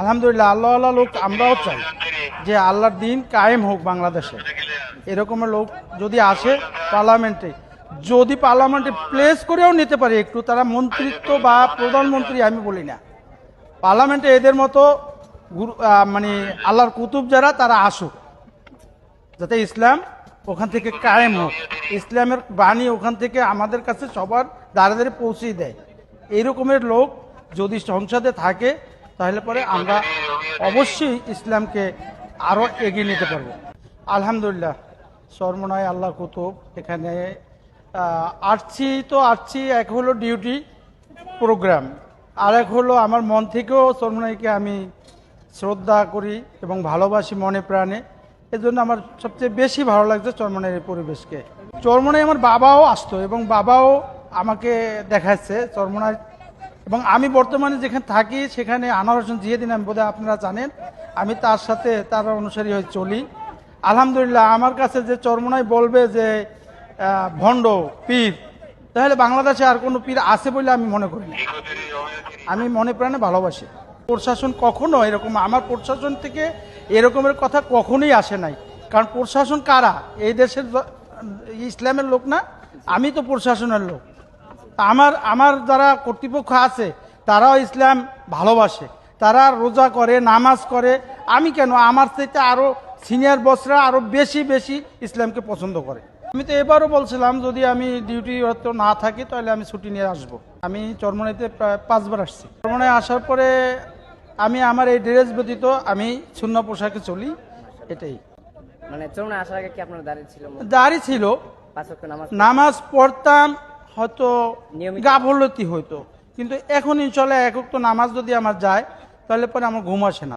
আলহামদুলিল্লাহ, আল্লাহ আল্লাহ লোক আমরাও চাই যে আল্লাহর দিন কায়েম হোক বাংলাদেশে। এরকমের লোক যদি আসে পার্লামেন্টে, যদি পার্লামেন্টে প্লেস করেও নিতে পারে একটু, তারা মন্ত্রিত্ব বা প্রধানমন্ত্রী আমি বলি না। পার্লামেন্টে এদের মতো মানে আল্লাহর কুতুব যারা, তারা আসুক। যাতে ইসলাম ওখান থেকে কায়েম হোক। ইসলামের বাণী ওখান থেকে আমাদের কাছে সবার দাঁড়ে দাঁড়িয়ে পৌঁছে দেয়। এইরকমের লোক যদি সংসদে থাকে তাহলে পরে আমরা অবশ্যই ইসলামকে আরও এগিয়ে নিতে পারব। আলহামদুলিল্লাহ, সর্বনয় আল্লাহ কুতুব। এখানে আসছি তো আসছি, এক হলো ডিউটি প্রোগ্রাম আর এক হলো আমার মন থেকেও সর্বনয়কে আমি শ্রদ্ধা করি এবং ভালোবাসি মনে প্রাণে। এজন্য আমার সবচেয়ে বেশি ভালো লাগছে চরমনের পরিবেশকে। চরমনায় আমার বাবাও আসতো এবং বাবাও আমাকে দেখাচ্ছে, চরমনায় এবং আমি বর্তমানে যেখানে থাকি, সেখানে আনোয়ার হোসেন জিয়াদিন আমি বোধহয় আপনারা জানেন। আমি তার সাথে, তার অনুসারী হয়ে চলি। আলহামদুলিল্লাহ, আমার কাছে যে চরমনায় বলবে যে ভণ্ড, পীর, তাহলে বাংলাদেশে আর কোনো পীর আছে বলে আমি মনে করি না। আমি মনে প্রাণে ভালোবাসি। প্রশাসন কখনো এরকম, আমার প্রশাসন থেকে এরকমের কথা কখনোই আসে নাই। কারণ প্রশাসন কারা? এই দেশের ইসলামের লোক না, আমি তো প্রশাসনের লোক। আমার আমার যারা কর্তৃপক্ষ আছে তারাও ইসলাম ভালোবাসে। তারা রোজা করে নামাজ করে। আমি কেন? আমার থেকে আরও সিনিয়র বসরা আরও বেশি বেশি ইসলামকে পছন্দ করে। আমি তো এবারও বলছিলাম যদি আমি ডিউটি হয়তো না থাকি তাহলে আমি ছুটি নিয়ে আসব। আমি চরমনাইতে প্রায় পাঁচবার আসছি। চরমনায় আসার পরে আমি আমার এই ড্রেস ব্যতীত আমি শূন্য পোশাকে চলি। এটাই। মানে চরুণা আসার আগে কি আপনার দাঁড়িয়ে ছিল? দাড়ি ছিল। নামাজ পড়তাম হয়তো? গাফলতি হইতো কিন্তু এখন ইনশাল্লাহ একক তো নামাজ যদি আমার যায় তাহলে পরে আমার ঘুম আসে না